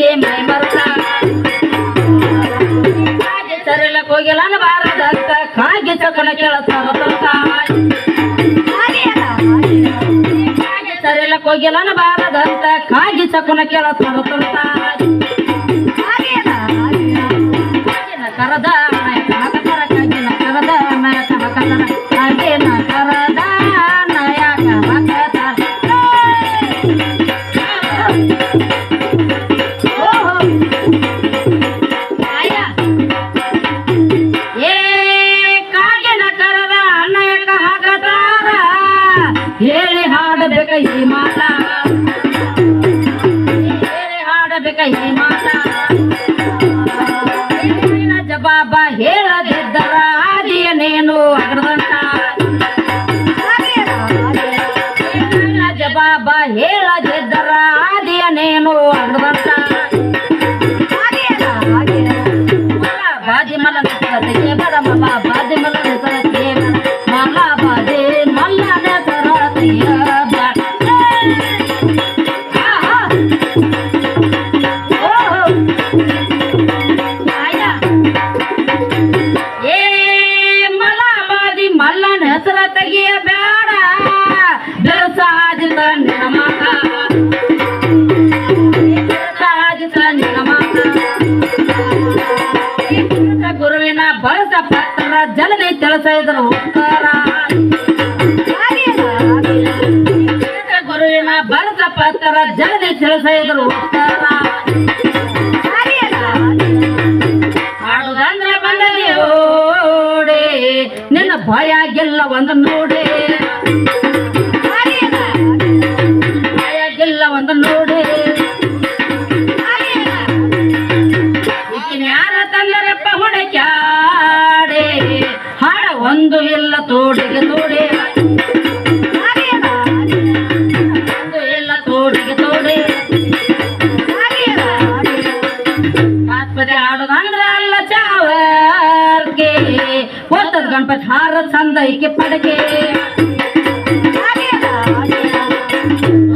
ಕುಂತದೆ ಮೈ ಮರಳ ಹಾಗೆ ಸರಿಲ ಕೋಗಿಲನ ಬಾರದಂತ ಕಾಗೆ ಚಕನ ಕೇಳತ್ತ ಹಾಗೆ ಸರಿಲ ಕೋಗಿಲನ ಬಾರದಂತ ಕಾಗಿ ಚಕನ ಕೇಳತ್ತ ಕರದ ಹೆಸರ ತೆಗಿಯ ಬೇಡ. ಬೆಳಸಾದಿತ ನಿನ್ನ ಮಗ ಬೆಳಸಾದಿತ ನಿನ್ನ ಮಗ ಗುರುವಿನ ಬಳಸ ಪತ್ರ ಜಲನೆ ಕೆಲಸ ಇದ್ರು ಉತ್ತರ ಗುರುವಿನ ಬಳಸ ಪತ್ರ ಜಲನೆ ಕೆಲಸ ಇದ್ರು ಉತ್ತರ ಭಯ ಗೆಲ್ಲ ಒಂದು ನೋಡಿ. ಭಯ ಗೆಲ್ಲ ಒಂದು ನೋಡಿ. ಈಕಿನ ಯಾರ ತಂದರಪ್ಪ ಹುಡುಕ್ಯಾಡೆ? ಹಾಡ ಒಂದು ಇಲ್ಲ ತೋಡಿಗೆ ತೋಡೆ. ಹಾಡುದಂದ್ರ ಅಲ್ಲ ಚಾವರ್ಗೆ. ಒತ್ತದ ಗಣಪತಿ ಹಾರ ಚಂದ ಈಕೆ ಪಡಕೆ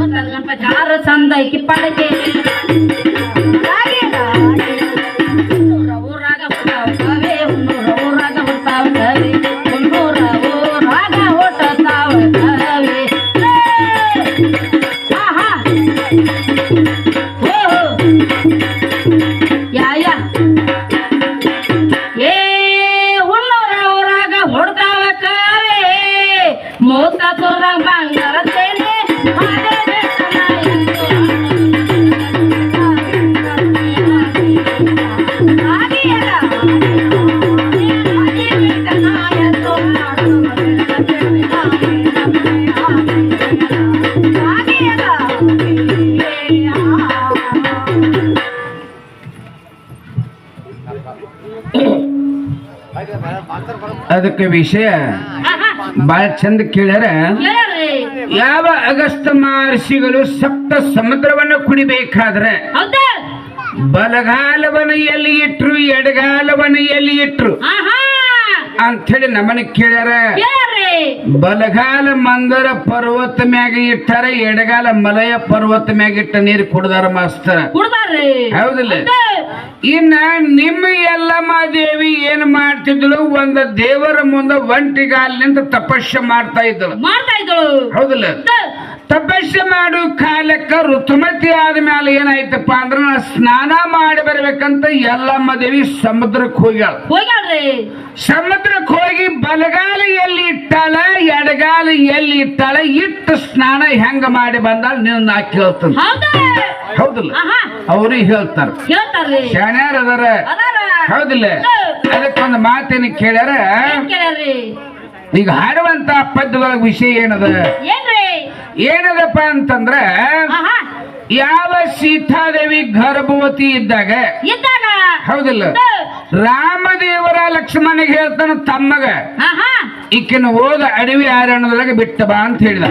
ಒತ್ತದ ಗಣಪತಿ ಹಾರ ಚಂದ ಈಕೆ ಪಡಕೆ. ಅದಕ್ಕೆ ವಿಷಯ. ಬಹಳ ಚಂದ ಕೇಳ್ಯಾರ. ಯಾವ ಅಗಸ್ತ ಮಹರ್ಷಿಗಳು ಸಪ್ತ ಸಮುದ್ರವನ್ನು ಕುಡಿಬೇಕಾದ್ರೆ ಬಲಗಾಲವನ ಬಲಗಾಲವನ್ನು ಎಲ್ಲಿ ಇಟ್ರು ಎಡಗಾಲವನ್ನು ಎಲ್ಲಿ ಇಟ್ರು ಅಂತ ಅಂಥೇಳಿ ನಮ್ಮನ ಕೇಳ್ಯಾರ. ಬಲಗಾಲ ಮಂದರ ಪರ್ವತ ಮ್ಯಾಗ ಇಟ್ಟಾರ ಎಡಗಾಲ ಮಲಯ ಪರ್ವತ ಮ್ಯಾಗ ಇಟ್ಟ ನೀರು ಕುಡ್ದಾರ ಮಾಸ್ತರ. ಹೌದಿಲ್ಲ? ಇನ್ನ ನಿಮ್ಮ ಎಲ್ಲಮ್ಮ ದೇವಿ ಏನ್ ಮಾಡ್ತಿದ್ಲು? ಒಂದು ದೇವರ ಮುಂದ ಒಂಟಿಗಾಲಿನಿಂದ ತಪಸ್ಸು ಮಾಡ್ತಾ ಇದ್ದಳು. ಮಾಡ್ತಾ ಇದ್ದಳು. ಹೌದಿಲ್ಲ? ತಪಸ್ಸೆ ಮಾಡು ಕಾಲಕ್ಕೆ ಋತುಮತಿ ಆದ್ಮೇಲೆ ಏನಾಯ್ತಪ್ಪ ಅಂದ್ರೆ ನಾ ಸ್ನಾನ ಮಾಡಿ ಬರ್ಬೇಕಂತ ಎಲ್ಲಮ್ಮ ದೇವಿ ಸಮುದ್ರಕ್ಕೆ ಹೋಗ್ಯಾಳ. ಹೋಗ್ಯಾಳ್ರಿ? ಸಮುದ್ರಕ್ಕೆ ಹೋಗಿ ಬಲಗಾಲ ಎಲ್ಲಿ ಇಟ್ಟಾಳ ಎಡಗಾಲ ಎಲ್ಲಿ ಇಟ್ಟಾಳ ಇಟ್ಟು ಸ್ನಾನ ಹೆಂಗ ಮಾಡಿ ಬಂದಾಳ ನೀನು ನಾ ಕೇಳ್ತೀನಿ. ಹೌದಾ? ಹೌದಿಲ್ಲ. ಅವರು ಅವ್ರಿಗೆ ಹೇಳ್ತಾರ ಶಾಣ್ಯಾರ ಅದಾರ. ಹೌದಿಲ್ಲ. ಅದಕ್ಕೊಂದು ಮಾತೇನು ಕೇಳ್ಯಾರ? ಈಗ ಹಾಡುವಂತ ಪದ್ಯದೊಳಗ ವಿಷಯ ಏನದ? ಏನ್ರಿ? ಏನದಪ್ಪ ಅಂತಂದ್ರೆ ಯಾವ ಸೀತಾದೇವಿ ಗರ್ಭವತಿ ಇದ್ದಾಗ ಹೌದಿಲ್ಲ. ರಾಮದೇವರ ಲಕ್ಷ್ಮಣಿಗೆ ಹೇಳ್ತಾನ ತಮ್ಮಗ. ಈಕಿನ ಹೋದ ಅಡವಿ ಆರಣದೊಳಗೆ ಬಿಟ್ಟ ಬಾ ಅಂತ ಹೇಳಿದ.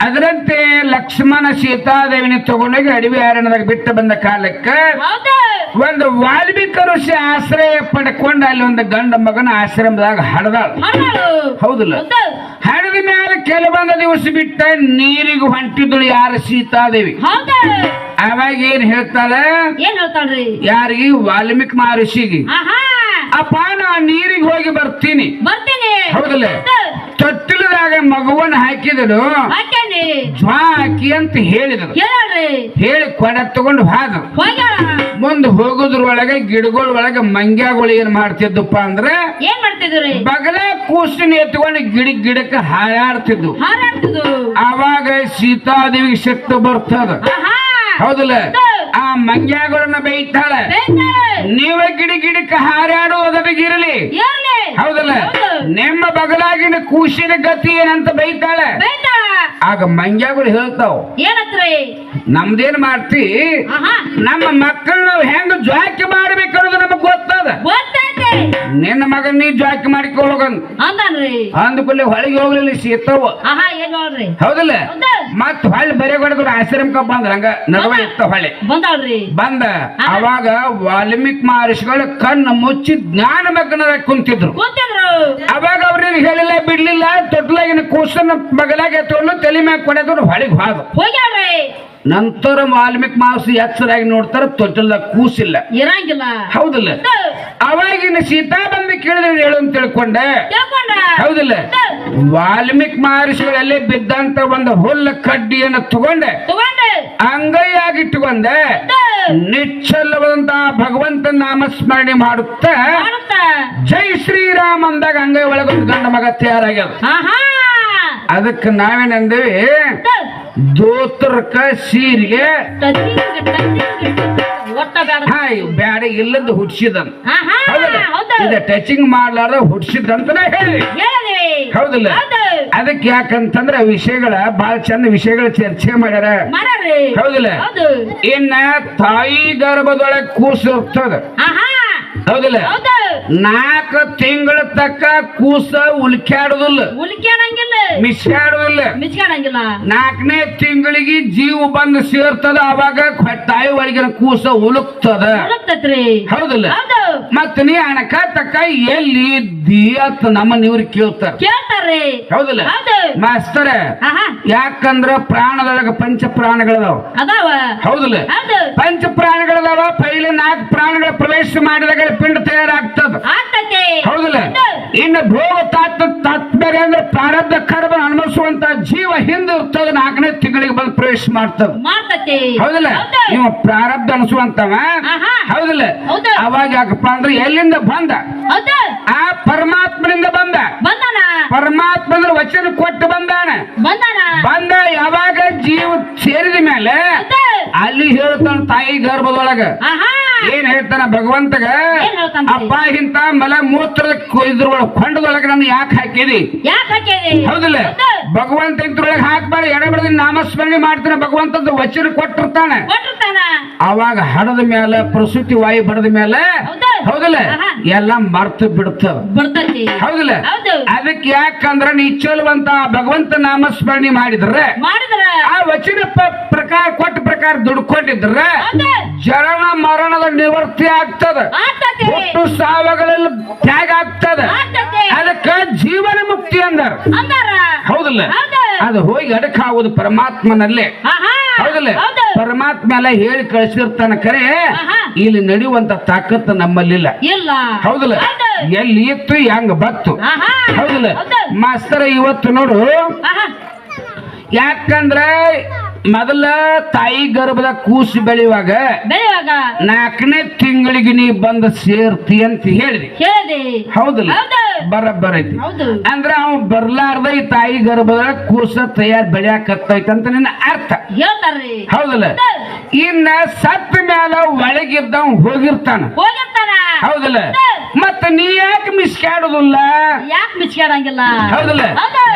ಅದರಂತೆ ಲಕ್ಷ್ಮಣ ಸೀತಾದೇವಿನ ತಗೊಂಡೋಗಿ ಅಡವಿ ಆರಣದಾಗ ಬಿಟ್ಟು ಬಂದ ಕಾಲಕ್ಕೆ ಒಂದು ವಾಲ್ಮೀಕ ಋಷಿ ಆಶ್ರಯ ಪಡ್ಕೊಂಡು ಅಲ್ಲಿ ಒಂದು ಗಂಡ ಮಗನ ಆಶ್ರಮದಾಗ ಹಡದಾಳ. ಹೌದಲ್ಲ ಹೌದಿಲ್ಲ. ಹೌದು. ಹಡದ ಮೇಲೆ ಕೆಲವೊಂದು ದಿವಸ ಬಿಟ್ಟ ನೀರಿಗೆ ಹೊಂಟಿದ್ದಳು ಯಾರು ಸೀತಾದೇವಿ. ಅವಾಗ ಏನ್ ಹೇಳ್ತಾಳೆ? ಯಾರಿಗೆ? ವಾಲ್ಮೀಕಿ ಮಹರ್ಷಿಗೆ. ಅಪ್ಪ ನಾ ನೀರಿಗೆ ಹೋಗಿ ಬರ್ತೀನಿ. ಬರ್ತೀನಿ. ಹೌದಲ್ಲ? ತೊಟ್ಟಿಲದಾಗ ಮಗುವನ್ನ ಹಾಕಿದಳು. ಜ್ವಾಕಿ ಜ್ವಾ ಅಂತ ಹೇಳಿದರು ಹೇಳಿ ಕೊಡ ತಗೊಂಡು ಹಾದ ಮುಂದೆ ಹೋಗುದ್ರೊಳಗೆ ಗಿಡಗಳ ಒಳಗೆ ಮಂಗ್ಯಾಗಳು ಏನ್ ಮಾಡ್ತಿದ್ದಪ್ಪ ಅಂದ್ರೆ ಏನ್ ಮಾಡ್ತಿದ್ರು ಬಗಲ ಕೂಸಿನ ಎತ್ಕೊಂಡು ಗಿಡ ಗಿಡಕ್ಕೆ ಹಾರಾಡ್ತಿದ್ವು ಹಾರಾಡ್ತಿದ್ದು ಆವಾಗ ಸೀತಾದೇವಿಗೆ ಶಕ್ತಿ ಬರ್ತದ. ಹೌದಲ್ಲ? ಆ ಮಂಗ್ಯಾಗಳನ್ನ ಬೈತಾಳೆ. ಬೇಯ್ತಾಳೆ. ನೀವ ಗಿಡ ಗಿಡಕ್ಕೆ ಇರ್ಲಿ. ಹೌದಲ್ಲ? ನಿಮ್ಮ ಬಗಲಾಗಿನ ಕೂಸಿನ ಗತಿ ಏನಂತ ಬೈತಾಳೆ. ಬೇಯ್ತಾಳ. ಆಗ ಮಂಗ್ಯಾಗಳು ಹೇಳ್ತಾವ. ನಮ್ದೇನ್ ಮಾಡ್ತಿ? ನಮ್ಮ ಮಕ್ಕಳು ನಾವು ಹೆಂಗ ಜಾಕಿ ಮಾಡ್ಬೇಕು ಅನ್ನೋದು ನಮಗ್ ಗೊತ್ತದ? ನಿನ್ನ ಮಗನ್ ನೀ ಜಾಕಿ ಮಾಡಿಕೊ ಅಂದ ಅಂದ್ಕೊಳ್ಳಿ ಹೊಳಿಗೆ ಹೋಗ್ಲಿಲ್ಲ ಸೀತವ್ ಹೌದಲ್ಲ? ಹೌದು. ಮತ್ ಹೊಳ್ಳಿ ಬರೆ ಹೊಡೆದ್ರು ಆಶ್ರಮಕ್ಕ ಬಂದ್ರ ಹಂಗ ನಡುವೆ ಇತ್ತ ಹೊಳೆ ಬಂದ ಅವಾಗ ವಾಲ್ಮೀಕಿ ಮಹರ್ಷಿಗಳು ಕಣ್ಣು ಮುಚ್ಚಿ ಜ್ಞಾನ ಮಗ್ನದ ಕುಂತಿದ್ರು. ಕೂತಿದ್ರು. ಅವಾಗ ಅವ್ರಿಗೆ ಹೇಳಿಲ್ಲ? ಬಿಡ್ಲಿಲ್ಲ ತೊಟ್ಲಾಗಿನ ಕೂಸನ್ನ ಬಗಲಾಗ ಎತ್ಕೊಂಡು ತಲೆ ಮ್ಯಾಗ ಕೊಡೆದ್ರು ಹೊಳಿಗೆ ಹೋದ ಹೋಗ್ಯಾಳ್ರಿ ನಂತರ ವಾಲ್ಮೀಕಿ ಮಾವಸಿ ಎಚ್ಚರಾಗಿ ನೋಡ್ತಾರ ತೊಟ್ಟಲ್ದಾಗ ಕೂಸಿಲ್ಲ. ಇರಂಗಿಲ್ಲ. ಹೌದಿಲ್ಲ. ಅವಾಗಿನ ಸೀತಾ ಬಂದು ಕೇಳಿದ್ರೆ ಹೇಳು ಅಂತ ತಿಳ್ಕೊಂಡೆ. ಹೌದಿಲ್ಲ. ವಾಲ್ಮೀಕಿ ಮಹರ್ಷಿಗಳಲ್ಲಿ ಬಿದ್ದಂತ ಒಂದು ಹುಲ್ಲ ಕಡ್ಡಿಯನ್ನು ತಗೊಂಡೆ. ಅಂಗೈಯಾಗಿ ಅಂಗೈಯಾಗಿಟ್ಟುಕೊಂಡೆ ನಿಶ್ಚಲವಾದಂತ ಭಗವಂತ ನಾಮಸ್ಮರಣೆ ಮಾಡುತ್ತಾ ಮಾಡುತ್ತ? ಜೈ ಶ್ರೀರಾಮ್ ಅಂದಾಗ ಅಂಗೈ ಒಳಗೊಂದು ಗಂಡ ಮಗ ತಯಾರಾಗ್ಯದ. ಅದಕ್ಕೆ ನಾವೇನಂದೇವಿ? ದೋತ್ರಕ್ಕ ಸೀರಿಗೆ. ಬ್ಯಾಡ ಇಲ್ಲದ ಹುಡ್ಸಿದನ್ ಟಚಿಂಗ್ ಇದ ಮಾಡ್ಲಾರ ಹುಡ್ಸಿದಂತನೇ ಹೇಳಿ ಹೌದಿಲ್ಲ? ಹೌದು. ಅದಕ್ಕೆ ಯಾಕಂತಂದ್ರ ವಿಷಯಗಳ ಬಹಳ ಚಂದ ವಿಷಯಗಳ ಚರ್ಚೆ ಮಾಡ್ಯಾರ. ಹೌದಿಲ್ಲ? ಹೌದು. ಇನ್ನ ತಾಯಿ ಗರ್ಭದೊಳಗೆ ಕೂಸು ಇರ್ತದ ಹೌದಿಲ್ಲ? ಹೌದು. ನಾಲ್ಕು ತಿಂಗಳ ತಕ್ಕ ಕೂಸ ಉಲ್ಕ್ಯಾಡುದಿಲ್ಲ. ಉಲ್ಕ್ಯಾಡಂಗಿಲ್ಲ. ಮಿಚ್ಕಾಡಂಗಿಲ್ಲ ನಾಲ್ಕನೇ ತಿಂಗಳಿಗೆ ಜೀವ ಬಂದು ಸೇರ್ತದ ಅವಾಗ ತಾಯಿ ಒಳಗಿನ ಕೂಸ ಉಲುಕ್ತದ. ಹೌದಲ್ಲ ಹೌದಿಲ್ಲ? ಹೌದು. ಮತ್ತ ನೀ ಅಣಕ ತಕ್ಕ ಎಲ್ಲಿ ಇದ್ದಿ ಅಂತ ನಮ್ಮ ನೀವ್ರಿ ಕೇಳ್ತಾರ. ಕೇಳ್ತಾರ್ರಿ ಹೌದಿಲ್ಲ? ಹೌದು. ಮಾಸ್ತರ ಯಾಕಂದ್ರ ಪ್ರಾಣದೊಳಗ ಪಂಚ ಪ್ರಾಣಗಳದಾವ ಅದಾವ. ಹೌದಲ್ಲ? ಹೌದು. ಪಂಚ ಪ್ರಾಣಗಳದಾವ ಪೈಲೆ ನಾಲ್ಕು ಪ್ರಾಣಗಳ ಪ್ರವೇಶ ಮಾಡಿದಾಗ ಪಿಂಡ ತಯಾರಾಗ್ತದ. ಹೌದಲ್ಲ? ಹೌದಿಲ್ಲ ಇನ್ನು ಭೋಗ ತಾತ್ ತಾತ್ಪರ್ಯ ಅಂದ್ರೆ ಪ್ರಾರಬ್ಧ ಕರ್ಮ ಅನುಭವಿಸುವಂತ ಜೀವ ಹಿಂದೆ ಇರ್ತದ ನಾಲ್ಕನೇ ತಿಂಗಳಿಗೆ ಬಂದು ಪ್ರವೇಶ ಮಾಡ್ತದ. ಹೌದಲ್ಲ? ನೀವು ಪ್ರಾರಬ್ಧ ಅನಿಸುವಂತವ. ಹೌದಿಲ್ಲ? ಹೌದು. ಅವಾಗ ಯಾಕಪ್ಪ ಅಂದ್ರೆ ಎಲ್ಲಿಂದ ಬಂದ? ಆ ಪರಮಾತ್ಮನಿಂದ ಬಂದ ಬಂದಾನ ಪರಮಾತ್ಮ ಅಂದ್ರೆ ವಚನ ಕೊಟ್ಟು ಬಂದಾನ ಬಂದಾನ ಬಂದ ಯಾವಾಗ ಜೀವ ಸೇರಿದ ಮೇಲೆ ಹೌದು ಅಲ್ಲಿ ಹೇಳ್ತಾನ ತಾಯಿ ಆಹಾ. ಏನ್ ಹೇಳ್ತಾನ ಭಗವಂತಗ? ಅಪ್ಪ ಇಂತ ಮಲ ಮೂತ್ರ ಇದ್ರೊಳಗ ಕೊಂಡದೊಳಗ ನನ್ನ ಯಾಕೆ ಹಾಕಿದಿ? ಯಾಕೆ ಹಾಕಿದಿ? ಹೌದಿಲ್ಲ. ಹೌದು. ಭಗವಂತ ಇದ್ರೊಳಗೆ ಹಾಕ್ಬೇಡ ಎಡಬಿಡದ ನಾಮಸ್ಮರಣೆ ಮಾಡ್ತಾನೆ ಭಗವಂತ ವಚನ ಕೊಟ್ಟಿರ್ತಾನೆ. ಅವಾಗ ಹಡದ ಮೇಲೆ ಪ್ರಸೂತಿ ವಾಯು ಬಡದ ಮೇಲೆ ಹೌದಲ್ಲ? ಎಲ್ಲ ಮರ್ತು ಬಿಡ್ತದ ಹೌದಲ್ಲ? ಹೌದಿಲ್ಲ ಅದಕ್ಕೆ ಯಾಕಂದ್ರ ನೀ ಚಲುವಂತ ಭಗವಂತ ನಾಮಸ್ಮರಣೆ ಮಾಡಿದ್ರೆ ಆ ವಚನ ಪ್ರಕಾರ ಕೊಟ್ಟ ಪ್ರಕಾರ ದುಡ್ಕೊಂಡಿದ್ರೆ ಜನನ ಮರಣದ ನಿವೃತ್ತಿ ಆಗ್ತದ. ಒಟ್ಟು ಸಾವಗಳಲ್ಲಿ ತ್ಯಾಗ ಆಗ್ತದ. ಅದಕ್ಕೆ ಜೀವನ ಮುಕ್ತಿ ಅಂದಾರ. ಅಂದಾರ. ಹೌದಿಲ್ಲ? ಹೌದು. ಅದು ಹೋಗಿ ಅಡಕ ಆಗುದು ಪರಮಾತ್ಮನಲ್ಲೇ. ಹೌದಲ್ಲ ಹೌದಿಲ್ಲ? ಹೌದು. ಪರಮಾತ್ಮ ಎಲ್ಲ ಹೇಳಿ ಕಳಿಸಿರ್ತಾನ ಕರೆ ಇಲ್ಲಿ ನಡೆಯುವಂತ ತಾಕತ್ತು ನಮ್ಮಲ್ಲಿಲ್ಲ. ಇಲ್ಲ. ಹೌದಿಲ್ಲ? ಹೌದು. ಎಲ್ಲಿ ಇತ್ತು ಹೆಂಗ ಬತ್ತು ಹೌದಲ್ಲ ಹೌದಿಲ್ಲ? ಹೌದು. ಮಾಸ್ತರ ಇವತ್ತು ನೋಡು. ಯಾಕಂದ್ರ ಮೊದಲ ತಾಯಿ ಗರ್ಭದ ಕೂಸು ಬೆಳೆಯುವಾಗ ಬೆಳೆಯುವಾಗ ನಾಲ್ಕನೇ ತಿಂಗಳಿಗೆ ನೀ ಬಂದು ಸೇರ್ತಿ ಅಂತ ಹೇಳಿದೆ. ಹೇಳಿದೆ. ಹೌದಲ್ಲ? ಹೌದು. ಬರಬ್ಬರ ಐತಿ. ಹೌದು. ಅಂದ್ರೆ ಅವ ಬರ್ಲಾರ್ದ ಈ ತಾಯಿ ಗರ್ಭದ ಕೂಸ ತಯಾರ್ ಬೆಳೆಯಾಕತ್ತೈತೆ ಅಂತ ನಿನ್ನ ಅರ್ಥ. ಹೌದಲ್ಲ? ಇನ್ನ ಸತ್ತ ಮ್ಯಾಲ ಒಳಗಿದ್ದ ಹೋಗಿರ್ತಾನ. ಹೋಗಿರ್ತಾನ. ಹೌದಿಲ್ಲ? ಮತ್ತ ನೀ ಯಾಕೆ ಮಿಸ್ಕಾಡುದಿಲ್ಲ ಯಾಕೆ ಮಿಚ್ಕಾಡಂಗಿಲ್ಲ ಹೌದಿಲ್ಲ?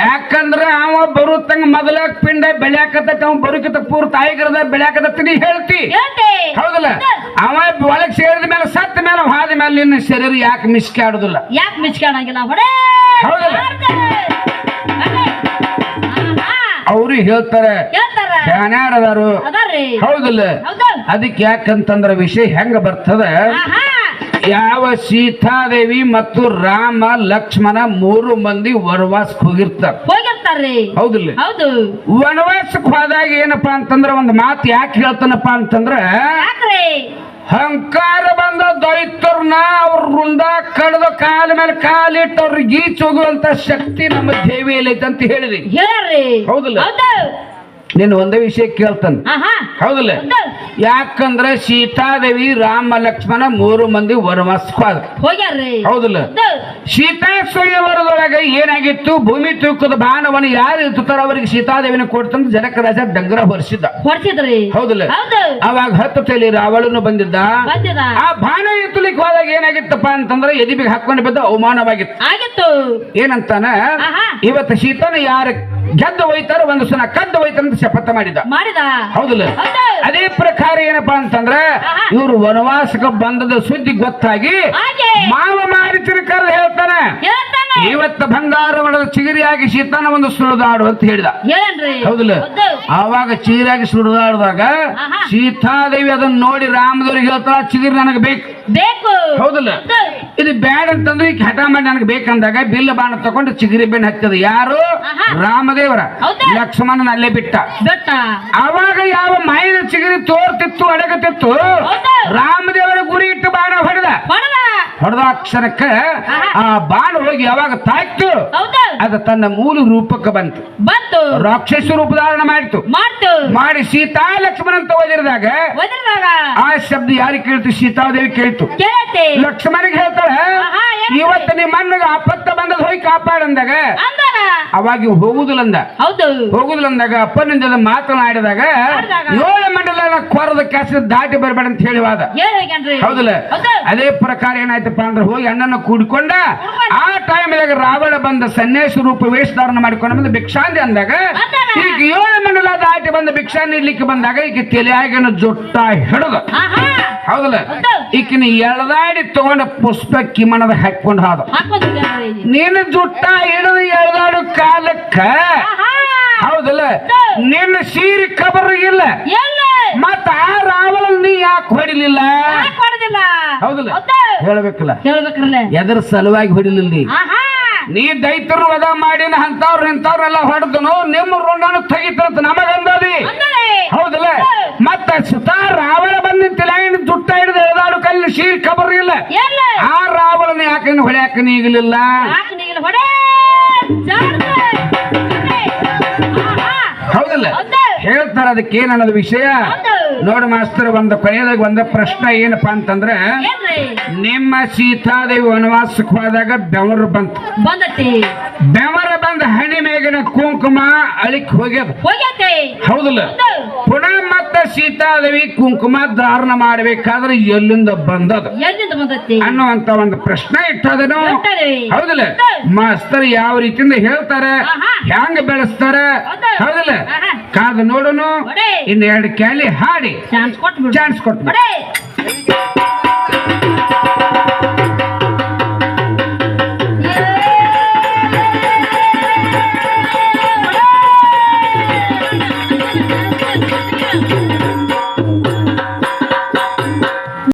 ಯಾಕಂದ್ರೆ ಅವ ಬರುತ್ತಂಗ ಮೊದಲ ಪಿಂಡ ಬೆಳ್ಯಾಕತ್ತ ಅವ ಬರುಕಿತ ಪೂರ್ ತಾಯಿಗರದ ಬೆಳ್ಯಾಕತ್ತ ನೀ ಹೇಳ್ತಿ. ಹೇಳ್ತಿ. ಹೌದಲ್ಲ? ಅವ ಒಳಗ್ ಸೇರಿದ ಮೇಲೆ ಸತ್ತ ಮೇಲೆ ಹಾದ ಮೇಲೆ ನಿನ್ನ ಶರೀರ ಯಾಕೆ ಮಿಸ್ಕಾಡುದಿಲ್ಲ ಯಾಕೆ ಮಿಚ್ಕಾಡಂಗಿಲ್ಲ ಹೊಡೆ. ಹೌದಲ್ಲ? ಮಾಡ್ತಾರೆ. ಅದೇ. ಆಹಾ. ಅವ್ರು ಹೇಳ್ತಾರೆ ಹೇಳ್ತಾರ. ಜ್ಞಾನಾರದಾರು ಅದಾರ್ರಿ. ಹೌದಲ್ಲ? ಹೌದು. ಅದಕ್ಕೆ ಯಾಕಂತಂದ್ರ ವಿಷಯ ಹೆಂಗ ಬರ್ತದ? ಆಹಾ. ಯಾವ ಸೀತಾದೇವಿ ಮತ್ತು ರಾಮ ಲಕ್ಷ್ಮಣ ಮೂರು ಮಂದಿ ವನವಾಸಕ್ಕೆ ಹೋಗಿರ್ತಾರೆ. ಹೋಗಿರ್ತಾರೆ. ಹೌದಿಲ್ಲ? ಹೌದು. ವನವಾಸಕ್ಕೆ ಹೋದಾಗ ಏನಪ್ಪಾ ಅಂತಂದ್ರ ಒಂದು ಮಾತು ಯಾಕೆ ಹೇಳ್ತಾನಪ್ಪ ಅಂತಂದ್ರ ಹಂಕಾರ ಬಂದ ದೈತ್ಯರ್ನ ಅವ್ರ ವೃಂದ ಕಡ್ದು ಕಾಲ ಮೇಲೆ ಕಾಲಿಟ್ಟು ಅವ್ರಿಗೆ ಗೀಚ್ ಹೋಗುವಂತ ಶಕ್ತಿ ನಮ್ಮ ದೇವಿಯಲ್ಲಿ ಐತೆ ಅಂತ ಹೇಳಿದಿ ಹೇಳ್ರಿ. ಹೌದಲ್ಲ? ಹೌದು ನೀನು ಒಂದೇ ವಿಷಯ ಕೇಳ್ತಾನೆ. ಹೌದಲ್ಲ? ಹೌದು ಯಾಕಂದ್ರೆ ಸೀತಾದೇವಿ ರಾಮ ಲಕ್ಷ್ಮಣ ಮೂರು ಮಂದಿ ಹೋಗ್ಯಾರ್ರಿ. ಹೌದಲ್ಲ? ಸೀತಾಶ್ವರಿಯ ಸೀತಾ ಸ್ವಯಂವರದೊಳಗೆ ಏನಾಗಿತ್ತು? ಭೂಮಿ ತೂಕದ ಭಾನವನ್ನು ಯಾರು ಇರ್ತಾರ ಅವರಿಗೆ ಸೀತಾದೇವಿನ ಕೊಡ್ತಂತ ಜನಕ ರಾಜ ಡಂಗರ ಹೊರಿಸಿದ್ದ. ಹೌದಲ್ಲ? ಹೌದು. ಅವಾಗ ಹತ್ತು ತಲೆ ರಾವಳನು ಬಂದಿದ್ದ. ಬಂದಿದ ಆ ಬಾಣ ಎತ್ತಲಿಕ್ಕೆ ಹೋದಾಗ ಏನಾಗಿತ್ತಪ್ಪ ಅಂತಂದ್ರೆ ಎದಿಬಿಗೆ ಹಾಕೊಂಡು ಬಿದ್ದ ಅವಮಾನವಾಗಿತ್ತು. ಆಗಿತ್ತು. ಏನಂತಾನ? ಇವತ್ತು ಸೀತಾನ ಯಾರು ಗೆದ್ದು ಹೋಯ್ತಾರೆ ಒಂದು ಸಲ ಕದ್ದು ಹೋಯ್ತಂತ ಅಂತ ಶಪಥ ಮಾಡಿದ. ಮಾಡಿದ? ಹೌದಲ್ಲ? ಹೌದು. ಅದೇ ಪ್ರಕಾರ ಏನಪ್ಪಾ ಅಂತಂದ್ರ. ಇವರು ವನವಾಸಕ್ಕೆ ಬಂದದ ಸುದ್ದಿ ಗೊತ್ತಾಗಿ ಮಾವ ಮಾರಿ ಕರೆದು ಹೇಳ್ತಾನೆ. ಇವತ್ತ ಬಂಗಾರ ಬಂಗಾರವಳದ ಚಿಗಿರಿಯಾಗಿ ಸೀತಾನ ಒಂದು ಸುಳಿದಾಡು ಅಂತ ಹೇಳಿದ. ಹೌದಲ್ಲ? ಹೌದು. ಆವಾಗ ಚಿಗಿರಿಯಾಗಿ ಸುಳಿದಾಡಿದಾಗ. ಸೀತಾದೇವಿ ಅದನ್ನ ನೋಡಿ ರಾಮದೇವ್ರಿಗೆ ಹೇಳ್ತಾಳ ಚಿಗಿರಿ ನನಗೆ ಬೇಕು. ಬೇಕು. ಹೌದಲ್ಲ? ಇದು ಬ್ಯಾಡ ಅಂತಂದ್ರೆ ಈಗ ಹಠ ಮಾಡಿ ನನಗೆ ಬೇಕಂದಾಗ ಬಿಲ್ ಬಾಣ ತಕೊಂಡು ಚಿಗರಿ ಬೆಣ್ಣೆ ಹಚ್ಚದ. ಯಾರು. ರಾಮದೇವರ? ಲಕ್ಷ್ಮಣನ ಅಲ್ಲೇ ಬಿಟ್ಟ. ಅವಾಗ ಯಾವ ಮೈನ ಚಿಗರಿ ತೋರ್ತಿತ್ತು ಅಡಗತಿತ್ತು? ರಾಮದೇವರ ಗುರಿ ಇಟ್ಟು ಬಾಣ ಹೊಡೆದ. ಹೊಡದ. ಹೊಡೆದ ಆ ಬಾಣ ಹೋಗಿ ಯಾವಾಗ ತಾಯ್ತು. ಅದು ತನ್ನ ಮೂಲ ರೂಪಕ್ಕೆ ಬಂತು. ಬಂತು. ರಾಕ್ಷಸ ರೂಪ ಧಾರಣ ಮಾಡಿತು. ಮಾಡ್ತು. ಮಾಡಿ ಸೀತಾ ಲಕ್ಷ್ಮಣ ಅಂತ ಓದಿರಿದಾಗ. ಆ ಶಬ್ದ ಯಾರಿಗೆ ಕೇಳ್ತು? ಸೀತಾದೇವಿ ಕೇಳ್ತು. ಕೇಳತ್ತೆ. ಲಕ್ಷ್ಮಣಿಗೆ ಹೇಳ್ತಾಳೆ ಇವತ್ತ ನಿಮ್ಮ ಅಣ್ಣಗೆ ಆಪತ್ತ ಬಂದದ ಹೋಗಿ ಕಾಪಾಡಂದಾಗ ಅಂದಾಗ ಅವಾಗ ಹೋಗುದಿಲ್ಲಂದ. ಹೋಗುದಿಲ್ಲ ಅಂದ ಹೌದು ಹೋಗುದಿಲ್ಲ ಅಂದಾಗ ಅಪ್ಪನಿಂದ ಮಾತನಾಡಿದಾಗ? ಏಳು ಮಂಡಲ ಕೊರದ ಕೆಸ ದಾಟಿ ಬರಬೇಡ ಅಂತ ಹೇಳಿ ವಾದ. ಹೌದಲ್ಲ? ಅದೇ ಪ್ರಕಾರ ಏನಾಯ್ತಪ್ಪ ಅಂದ್ರೆ ಹೋಗಿ ಅಣ್ಣನ ಕೂಡಿಕೊಂಡ ಆ ಟೈಮ್ದಾಗ ರಾವಣ ಬಂದ ಸನ್ಯಾಸ ರೂಪ ವೇಷಧಾರಣ ಮಾಡಿಕೊಂಡು ಬಂದು ಭಿಕ್ಷಾಂದಿ ಅಂದಾಗ? ಈಗ ಏಳು ಮಂಡಲ ದಾಟಿ ಬಂದ ಭಿಕ್ಷಾ ನೀಡ್ಲಿಕ್ಕೆ ಬಂದಾಗ ಈಗ ತಲೆಯಾಗಿನ ಜೊಟ್ಟ ಹಿಡಿದ ಹೌದಲ್ಲ? ಹೌದು. ಈಕಿನ ಎಳ್ದಾಡಿ ತಗೊಂಡ ಪುಷ್ಪ ಕಿಮಣದ ಹಾಕೊಂಡು ಹಾದ. ನಿನ್ನ ಜುಟ್ಟ ಹಿಡಿದು ಎಳ್ದಾಡು ಕಾಲಕ್ಕ? ಹೌದಲ್ಲ? ನಿನ್ನ ಸೀರೆ ಕಬರಿಗಿಲ್ಲ ಮತ್ತ ಆ ರಾವಣ ನೀ ಯಾಕೆ ಹೊಡಿಲಿಲ್ಲ? ಹೌದಲ್ಲ? ಹೇಳಬೇಕಲ್ಲ? ಎದ್ರ ಸಲುವಾಗಿ ಹೊಡಿಲಿಲ್ಲ ನೀ. ದೈತರು ವದ ಮಾಡಿನ ಅಂತವ್ರು ಇಂಥವ್ರೆಲ್ಲ ಹೊಡೆದನು ನಿಮ್ಮ ಋಣನು ತೆಗಿತಂತ ನಮಗಂದದಿ. ಹೌದಲ್ಲ? ಮತ್ತ ಸುತಾ ರಾವಣ ಬಂದ ತಲೆಗಿನ ಜುಟ್ಟ ಹಿಡಿದು ಎಳ್ದಾಡು ಕಲ್ಲು ಶೀರ್ ಖಬರಿಲ್ಲ ಎಲ್ಲ. ಆ ರಾವಣನ ಯಾಕನ ಹೊಡ್ಯಾಕ ನೀಗಲಿಲ್ಲ? ಹೌದಲ್ಲ? ಹೌದು ಹೇಳ್ತಾರ ಅದಕ್ಕೆ ಏನನ್ನೋದು ವಿಷಯ? ನೋಡ ಮಾಸ್ತರ್ ಒಂದು ಕೊನೆಯದಾಗ ಒಂದು ಪ್ರಶ್ನೆ ಏನಪ್ಪಾ ಅಂತಂದ್ರೆ ನಿಮ್ಮ ಸೀತಾದೇವಿ ವನವಾಸಕ್ಕೆ ಹೋದಾಗ ಬೆವರು ಬಂತು. ಬೆವರ ಬಂದ ಹಣಿ ಮೇಗಿನ ಕುಂಕುಮ ಅಳಿಕ್ ಹೋಗ್ಯದ. ಹೌದಲ್ಲ? ಹೌದು ಪುನಃ ಮತ್ತೆ ಸೀತಾದೇವಿ ಕುಂಕುಮ ಧಾರಣ ಮಾಡಬೇಕಾದ್ರೆ ಎಲ್ಲಿಂದ ಬಂದದ? ಎಲ್ಲಿಂದ ಬಂದತಿ ಅನ್ನುವಂತ ಒಂದು ಪ್ರಶ್ನೆ ಇಟ್ಟದನು. ಹೌದಿಲ್ಲ? ಹೌದಲ್ಲ ಮಾಸ್ತರ್ ಯಾವ ರೀತಿಯಿಂದ ಹೇಳ್ತಾರೆ? ಹೆಂಗ್ ಬೆಳೆಸ್ತಾರ? ಹೌದಿಲ್ಲ? ಕಾದ ನೋಡೋನು. ಇನ್ನೆರಡು ಇನ್ನು ಎರಡು ಕ್ಯಾಲಿ ಹಾಡಿ. ಚಾನ್ಸ್ ಕೊಟ್ಟು ಚಾನ್ಸ್ ಕೊಟ್ಟು